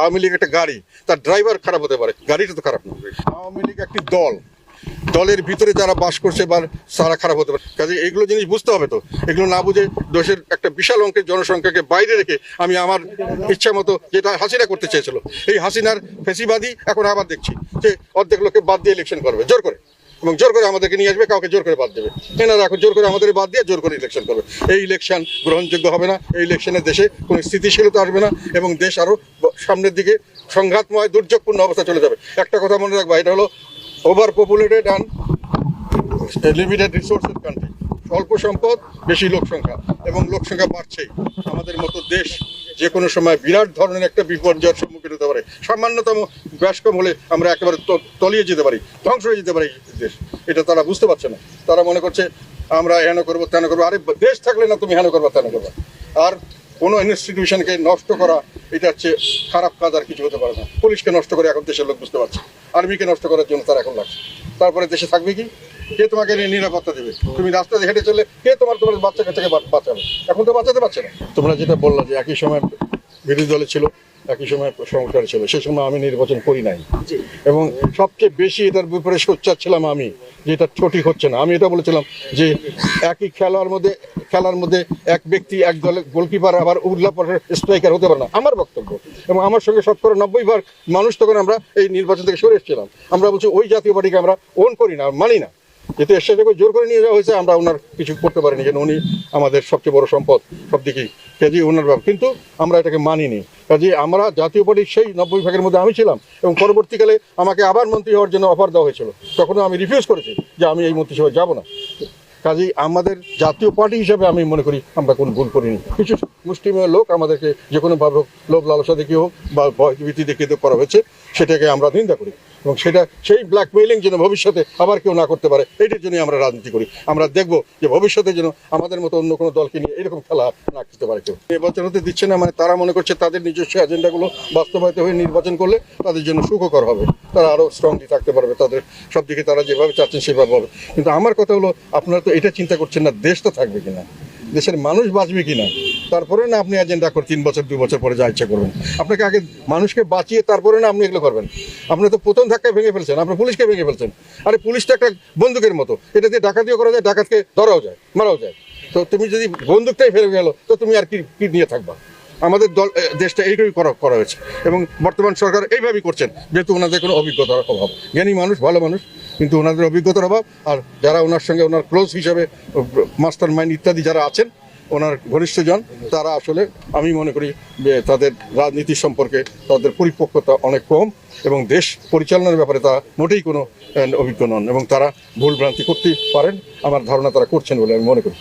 আওয়ামী লীগ একটা গাড়ি, তার ড্রাইভার খারাপ হতে পারে। গাড়িটা তো খারাপ না। আওয়ামী লীগ একটি দল। দলের ভিতরে যারা বাস করছে বা সারা খারাপ হতে পারে। কাজে এইগুলো জিনিস বুঝতে হবে তো। এগুলো না বুঝে দেশের একটা বিশাল অঙ্কের জনসংখ্যাকে বাইরে রেখে আমি আমার ইচ্ছা মতো যেটা হাসিনা করতে চেয়েছিল, এই হাসিনার ফেসিবাদী এখন আবার দেখছি যে অর্ধেক লোককে বাদ দিয়ে ইলেকশন করবে। জোর করে। এবং জোর করে আমাদেরকে নিয়ে আসবে, কাউকে জোর করে বাদ দেবে। এনারা এখন জোর করে আমাদের বাদ দিয়ে জোর করে ইলেকশন করবে। এই ইলেকশন গ্রহণযোগ্য হবে না, এই ইলেকশনে দেশে কোনো স্থিতিশীলতা আসবে না এবং দেশ আরও সামনের দিকে সংঘাতময়, দুর্যোগপূর্ণ অবস্থা চলে যাবে। একটা কথা মনে রাখবা, এটা হলো ওভার পপুলেটেড অ্যান্ড লিমিটেড রিসোর্সের কান্ট্রি অল্প সম্পদ, বেশি লোক সংখ্যা এবং লোক সংখ্যা বাড়ছেই। আমাদের মতো দেশ যে কোনো সময় বিরাট ধরনের একটা বিপর্যয়ের সম্মুখীন হতে পারে। সামান্যতম ব্যাসকম হলে আমরা একেবারে তলিয়ে যেতে পারি, ধ্বংস হয়ে যেতে পারি দেশ। এটা তারা বুঝতে পারছে না। তারা মনে করছে, আমরা হেন করব, তেন করব। আরে, দেশ থাকলে না তুমি হেন করবা, তেন করবা। আর কোনো ইনস্টিটিউশনকে নষ্ট করা, এটা হচ্ছে খারাপ কাজ, আর কিছু হতে পারে না। পুলিশকে নষ্ট করে এখন দেশের লোক বুঝতে পারছে। আর্মিকে নষ্ট করার জন্য তারা এখন লাগছে। তারপরে দেশে থাকবে কি? কে তোমাকে নিরাপত্তা দেবে? তুমি রাস্তায় হেঁটে চলে কে তোমার তোমার বাচ্চা কাচ্চাকে বাঁচাবে? এখন তো বাঁচাতে পারছে না। তোমরা যেটা বলল যে একই সময় বিরোধী দলে ছিল একই সময় সংস্কার ছিল সে সময় আমি নির্বাচন করি নাই। এবং সবচেয়ে বেশি এটার ব্যাপারে সোচ্চার ছিলাম আমি যে এটা সঠিক হচ্ছে না। আমি এটা বলেছিলাম যে একই খেলার মধ্যে খেলার মধ্যে এক ব্যক্তি এক দলের গোলকিপার আবার উল্লাপরের স্ট্রাইকার হতে পারে না। আমার বক্তব্য। এবং আমার সঙ্গে শতকরা নব্বই ভাগ মানুষ তখন আমরা এই নির্বাচন থেকে সরে এসেছিলাম। আমরা বলছি ওই জাতীয় পার্টিকে আমরা ওন করি না মানি না। যেহেতু এর সাথে জোর করে নিয়ে যাওয়া হয়েছে, আমরা ওনার কিছু করতে পারিনি, যেন উনি আমাদের সবচেয়ে বড় সম্পদ সব দিকেই কাজে ওনার ভাব কিন্তু আমরা এটাকে মানিনি। কাজে আমরা জাতীয় পার্টির সেই নব্বই ভাগের মধ্যে আমি ছিলাম এবং পরবর্তীকালে আমাকে আবার মন্ত্রী হওয়ার জন্য অফার দেওয়া হয়েছিল। তখনও আমি রিফিউজ করেছি যে আমি এই মন্ত্রিসভায় যাব না। কাজেই আমাদের জাতীয় পার্টি হিসাবে আমি মনে করি আমরা কোনো ভুল করিনি। কিছু মুষ্টিমেয় লোক আমাদেরকে যে কোনোভাবে হোক, লোভ লালসা দেখিয়ে হোক বা ভয়ভীতি দেখিয়ে করা হয়েছে, সেটাকে আমরা নিন্দা করি। এবং সেটা, সেই ব্ল্যাকমেইলিং যেন ভবিষ্যতে আবার কেউ না করতে পারে এইটার জন্যই আমরা রাজনীতি করি। আমরা দেখব যে ভবিষ্যতে যেন আমাদের মতো অন্য কোনো দলকে নিয়ে এরকম খেলা না করতে পারে কেউ। নির্বাচন হতে দিচ্ছে না মানে তারা মনে করছে তাদের নিজস্ব এজেন্ডাগুলো বাস্তবায়িত হয়ে নির্বাচন করলে তাদের জন্য সুখকর হবে। তারা আরও স্ট্রংলি থাকতে পারবে, তাদের সব দিকে তারা যেভাবে চাচ্ছেন সেভাবে হবে। কিন্তু আমার কথা হলো, আপনারা তো এটা চিন্তা করছেন না দেশটা থাকবে কিনা? দেশের মানুষ বাঁচবে কিনা? তারপরে না আপনি এজেন্ডা করে তিন বছর, দুই বছর পরে যা ইচ্ছা করবেন। আপনাকে আগে মানুষকে বাঁচিয়ে তারপরে না আপনি এগুলো করবেন। আপনি তো প্রথম ধাক্কায় ভেঙে ফেলছেন আপনার পুলিশকে ভেঙে ফেলছেন। আরে পুলিশটা একটা বন্দুকের মতো। এটা দিয়ে ডাকাতিও করা যায়, ডাকাতকে ধরাও যায়, মারাও যায়। তো তুমি যদি বন্দুকটাই ফেলে গেলো, তো তুমি আর কি কি নিয়ে থাকবা? আমাদের দল দেশটা এইভাবেই করা করা হয়েছে। এবং বর্তমান সরকার এইভাবেই করছেন, যেহেতু ওনাদের কোনো অভিজ্ঞতার অভাব। জ্ঞানী মানুষ, ভালো মানুষ, কিন্তু ওনাদের অভিজ্ঞতার অভাব। আর যারা ওনার সঙ্গে ওনার ক্লোজ হিসাবে মাস্টার মাইন্ড ইত্যাদি যারা আছেন ওনার ঘনিষ্ঠজন, তারা আসলে আমি মনে করি যে তাদের রাজনীতি সম্পর্কে তাদের পরিপক্কতা অনেক কম এবং দেশ পরিচালনার ব্যাপারে তারা মোটেই কোনো অভিজ্ঞ নন এবং তারা ভুলভ্রান্তি করতে পারেন। আমার ধারণা তারা করছেন বলে আমি মনে করি।